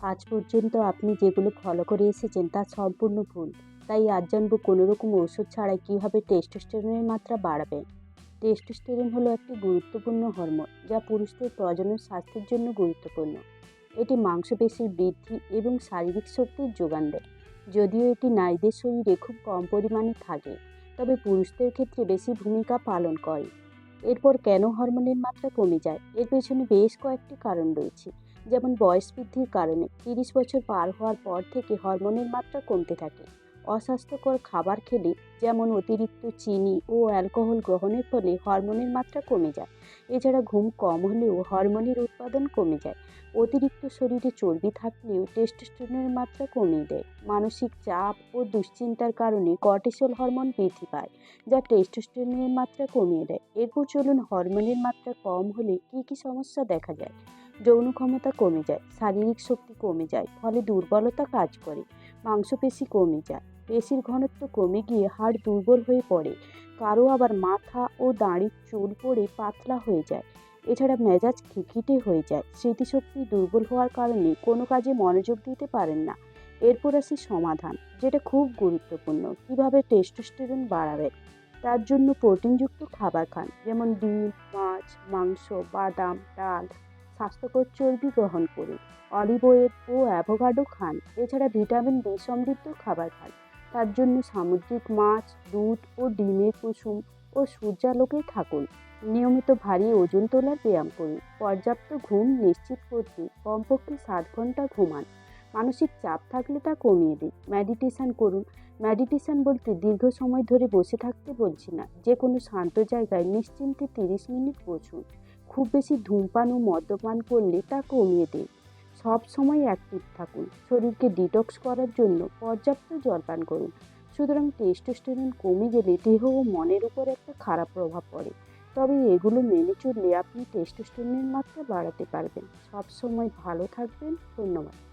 আজ পর্যন্ত আপনি যেগুলো ফলো করে এসেছেন তা সম্পূর্ণ ভুল। তাই আজ জানব কোনো রকম ওষুধ ছাড়াই কীভাবে টেস্টোস্টেরনের মাত্রা বাড়াবেন। টেস্টোস্টেরন হলো একটি গুরুত্বপূর্ণ হরমোন যা পুরুষদের প্রজনন স্বাস্থ্যের জন্য গুরুত্বপূর্ণ। এটি মাংসপেশির বৃদ্ধি এবং শারীরিক শক্তির যোগান দেয়। যদিও এটি নারীদের শরীরে খুব কম পরিমাণে থাকে, তবে পুরুষদের ক্ষেত্রে বেশি ভূমিকা পালন করে। এরপর কেন হরমোনের মাত্রা কমে যায়? এর পেছনে বেশ কয়েকটি কারণ রয়েছে। যেমন বয়স বৃদ্ধির কারণে তিরিশ বছর পার হওয়ার পর থেকে হরমোনের মাত্রা কমতে থাকে। অস্বাস্থ্যকর খাবার খেলে যেমন অতিরিক্ত চিনি ও অ্যালকোহল গ্রহণের ফলে হরমোনের মাত্রা কমে যায়। এছাড়া ঘুম কম হলেও হরমোনের উৎপাদন কমে যায়। অতিরিক্ত শরীরে চর্বি থাকলেও টেস্টোস্টেরনের মাত্রা কমিয়ে দেয়। মানসিক চাপ ও দুশ্চিন্তার কারণে কর্টিসল হরমোন বৃদ্ধি পায়, যা টেস্টোস্টেরনের মাত্রা কমিয়ে দেয়। এরপর চলুন হরমোনের মাত্রা কম হলে কী কী সমস্যা দেখা যায়? যৌন ক্ষমতা কমে যায়, শারীরিক শক্তি কমে যায়, ফলে দুর্বলতা কাজ করে, মাংসপেশি কমে যায়, পেশির ঘনত্ব কমে গিয়ে হাড় দুর্বল হয়ে পড়ে, কারও আবার মাথা ও দাঁড়ির চুল পড়ে পাতলা হয়ে যায়, এছাড়া মেজাজ খিটখিটে হয়ে যায়, স্মৃতিশক্তি দুর্বল হওয়ার কারণে কোনো কাজে মনোযোগ দিতে পারেন না। এরপর আসি সমাধান, যেটা খুব গুরুত্বপূর্ণ, কীভাবে টেস্টোস্টেরন বাড়াবে, তার জন্য প্রোটিনযুক্ত খাবার খান, যেমন ডিম, মাছ, মাংস, বাদাম, ডাল স্বাস্থ্যকর চর্বি গ্রহণ করুন অলিভ অয়েল ও অ্যাভোকাডো খান, এছাড়া ভিটামিন বি সমৃদ্ধ খাবার খান। তার জন্য সামুদ্রিক মাছ, দুধ ও ডিমের কুসুম ও সূর্যালোকে থাকুন। নিয়মিত ভারী ওজন তোলার ব্যায়াম করুন। পর্যাপ্ত ঘুম নিশ্চিত করতে কমপক্ষে সাত ঘণ্টা ঘুমান। মানসিক চাপ থাকলে তা কমিয়ে দিন। মেডিটেশন করুন। মেডিটেশন বলতে দীর্ঘ সময় ধরে বসে থাকতে বলছি না। যে কোনো শান্ত জায়গায় নিশ্চিন্তে তিরিশ মিনিট বসুন। খুব বেশি ধূমপান ও মদ্যপান করলে তা কমিয়ে দিন সব সময় অ্যাক্টিভ থাকুন, শরীরকে ডিটক্স করার জন্য পর্যাপ্ত জলপান করুন। সুতরাং টেস্টোস্টেরন কমে গেলে দেহ ও মনের উপর একটা খারাপ প্রভাব পড়ে। তবে এগুলো মেনে চললে আপনি টেস্টোস্টেরনের মাত্রা বাড়াতে পারবেন। সব সময় ভালো থাকবেন। ধন্যবাদ।